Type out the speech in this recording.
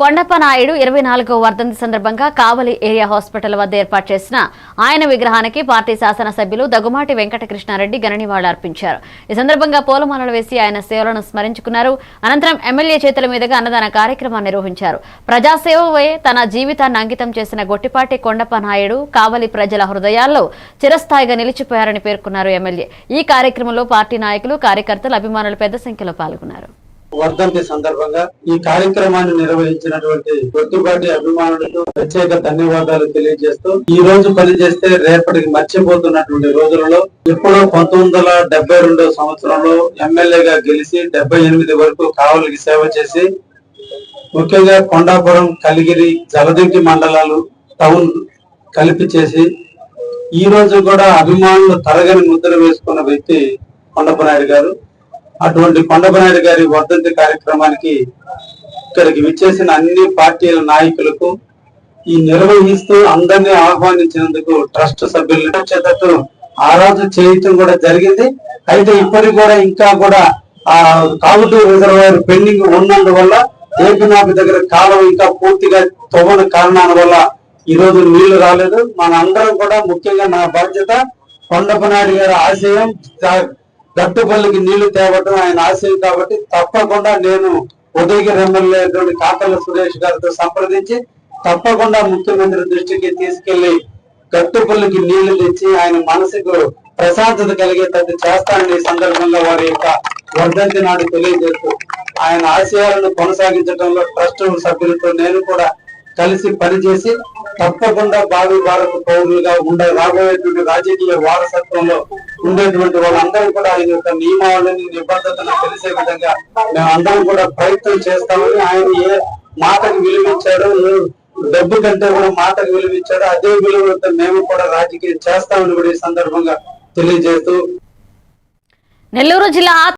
కొండప్ప నాయుడు ఇరవై నాలుగో వర్ధంతి సందర్భంగా కావలి ఏరియా హాస్పిటల్ వద్ద ఏర్పాటు చేసిన ఆయన విగ్రహానికి పార్టీ శాసనసభ్యులు దగ్గుమాటి వెంకటకృష్ణారెడ్డి ఘననివాళులు అర్పించారు ఈ సందర్భంగా పూలమాలలు వేసి ఆయన సేవలను స్మరించుకున్నారు. అనంతరం ఎమ్మెల్యే చేతుల మీదుగా అన్నదాన కార్యక్రమాన్ని నిర్వహించారు. ప్రజాసేవవే తన జీవితాన్ని అంకితం చేసిన గొట్టిపాటి కొండప్ప నాయుడు కావలి ప్రజల హృదయాల్లో చిరస్థాయిగా నిలిచిపోయారని పేర్కొన్నారు ఎమ్మెల్యే. ఈ కార్యక్రమంలో పార్టీ నాయకులు కార్యకర్తలు అభిమానులు పెద్ద సంఖ్యలో పాల్గొన్నారు. వర్ధంతి సందర్భంగా ఈ కార్యక్రమాన్ని నిర్వహించినటువంటి గొట్టుబాటి అభిమానులకు ప్రత్యేక ధన్యవాదాలు తెలియజేస్తూ ఈ రోజు పనిచేస్తే రేపటికి మర్చిపోతున్నటువంటి రోజులలో ఎప్పుడో పంతొమ్మిది వందల సంవత్సరంలో ఎమ్మెల్యేగా గెలిచి డెబ్బై ఎనిమిది వరకు కావలికి సేవ చేసి ముఖ్యంగా కొండాపురం కలిగిరి జలదింకి మండలాలు టౌన్ కలిపి చేసి ఈ రోజు కూడా అభిమానులు తరగని ముద్ర వేసుకున్న వ్యక్తి కొండపనాయుడు గారు. అటువంటి కొండపనాయుడు గారి వర్ధంతి కార్యక్రమానికి ఇక్కడికి విచ్చేసిన అన్ని పార్టీల నాయకులకు ఈ నిర్వహిస్తూ అందరినీ ఆహ్వానించినందుకు ట్రస్ట్ సభ్యులు చేతట్టు ఆ రోజు చేయటం కూడా జరిగింది. అయితే ఇప్పటికి కూడా ఇంకా కూడా ఆ కావుటూరు రిజర్వాయర్ పెండింగ్ ఉన్నందువల్ల ఏపీనాపి దగ్గర కాలం ఇంకా పూర్తిగా తవ్వని కారణాల వల్ల ఈ రోజు నీళ్ళు రాలేదు. మనందరం కూడా ముఖ్యంగా నా బాధ్యత కొండపనాయుడు గారి ఆశయం జా- గట్టుపల్లికి నీళ్ళు తేవటం ఆయన ఆశయం కాబట్టి తప్పకుండా నేను ఉదయగిరి ఎమ్మెల్యే కాకల సురేష్ గారితో సంప్రదించి తప్పకుండా ముఖ్యమంత్రి దృష్టికి తీసుకెళ్ళి గట్టుపల్లికి నీళ్ళు తెచ్చి ఆయన మనసుకు ప్రశాంతత కలిగేటట్టు చేస్తానని ఈ సందర్భంగా వారి యొక్క వర్ధంతి నాడు తెలియజేస్తూ ఆయన ఆశయాలను కొనసాగించడంలో ట్రస్ట్ సభ్యులతో నేను కూడా కలిసి పనిచేసి తప్పకుండా భావి భారత పౌరులుగా ఉండే రాబోయేటువంటి రాజకీయ వారసత్వంలో ఉండేటువంటి వాళ్ళందరూ కూడా ఆయన యొక్క నియమావళిని నిబద్ధతను తెలిసే విధంగా మేము అందరం కూడా ప్రయత్నం చేస్తామని ఆయన ఏ మాటకు విలువించాడో డబ్బు కంటే కూడా మాటకు విలువించాడో అదే విలువలతో మేము కూడా రాజకీయం చేస్తామని కూడా ఈ సందర్భంగా తెలియజేస్తూ నెల్లూరు జిల్లా